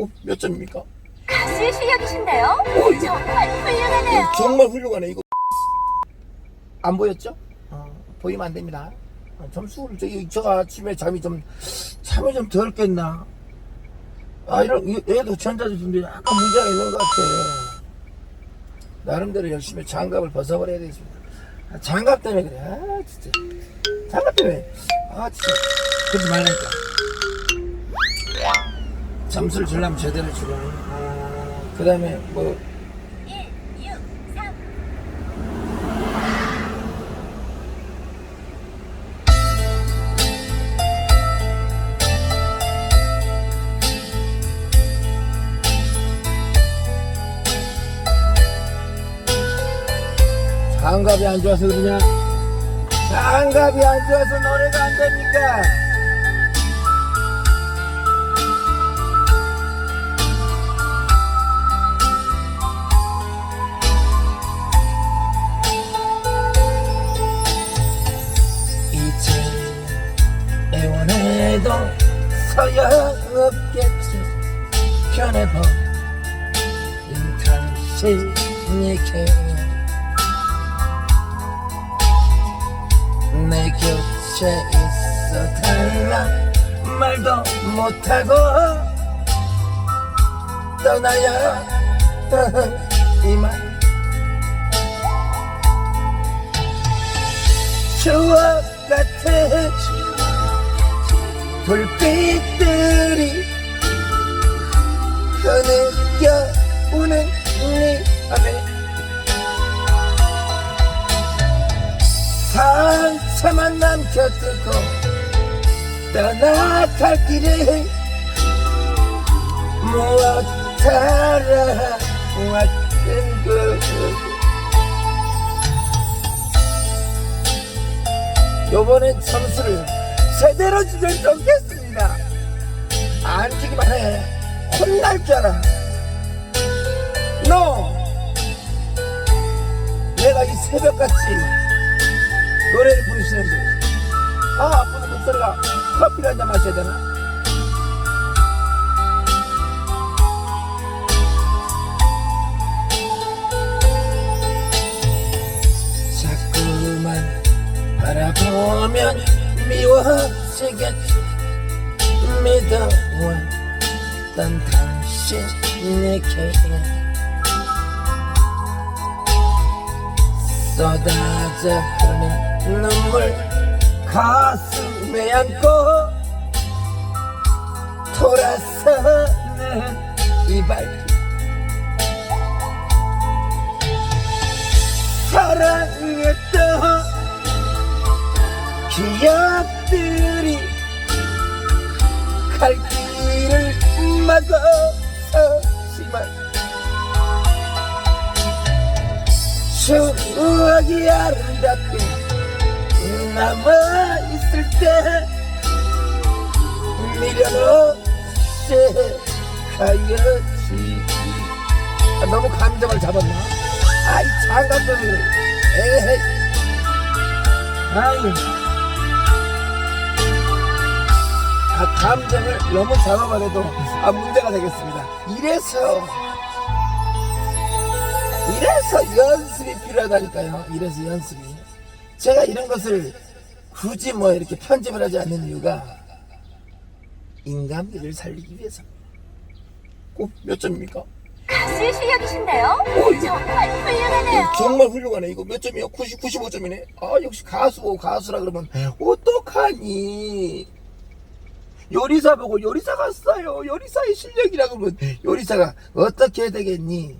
어, 몇 점입니까? 가수의 실력이신데요? 이거- 정말 훌륭하네요. 정말 훌륭하네 이거. 안 보였죠? 어, 보이면 안 됩니다. 어, 점수를 저기 제가 아침에 잠이 좀 잠이 좀 덜 깼나? 아 이런 이- 얘도 전자제품들이 약간 문제가 있는 것 같아. 나름대로 열심히 장갑을 벗어버려야 되겠습니다. 아, 장갑 때문에 그래. 아 진짜. 장갑 때문에. 아 진짜. 그러지 말라니까 점수를 주려면 제대로 주고 아, 그 다음에 뭐 1, 6, 3. 장갑이 안 좋아서 그러냐? 장갑이 안 좋아서 노래가 안 됩니까? 소용없겠지. 변해버린 당신에게 내 곁에 있어 달라 말도 못하고 떠나야 이만. 추억 같은 불빛들이 흐느껴 우는 네 앞에 상처만 남겨두고 떠나갈 길에 무엇 살아왔던 그 요번엔 점수를 제대로 주면 좋겠습니다. 안 주기만 해 혼날 줄 알아. 너! 내가 이 새벽같이 노래를 부르시는데 아 아픈 목소리가 커피를 한잔 마셔야 되나? 자꾸만 바라보면 미워지겠지 믿어왔던 당신에게 쏟아져 흐르는 눈물 가슴에 안고 돌아서는 이 발길 사랑했던 기억들이 갈 길을 막아서지만 추억이 아름답게 남아있을 때 미련없이 가야지. 아, 너무 감정을 잡았나? 아이 그래 에헤이. 아이 감정을 너무 잡아버려도 아, 문제가 되겠습니다 이래서 이래서 연습이 필요하다니까요. 이래서 연습이. 제가 이런 것을 굳이 뭐 이렇게 편집을 하지 않는 이유가 인간미를 살리기 위해서. 꼭몇 점입니까? 가수의 실력이신데요? 이거- 정말 훌륭하네요. 정말 훌륭하네. 이거 몇 점이요? 90, 95점이네. 아, 역시 가수고 가수라 그러면 어떡하니? 요리사 보고 요리사 갔어요. 요리사의 실력이라 그러면 요리사가 어떻게 되겠니?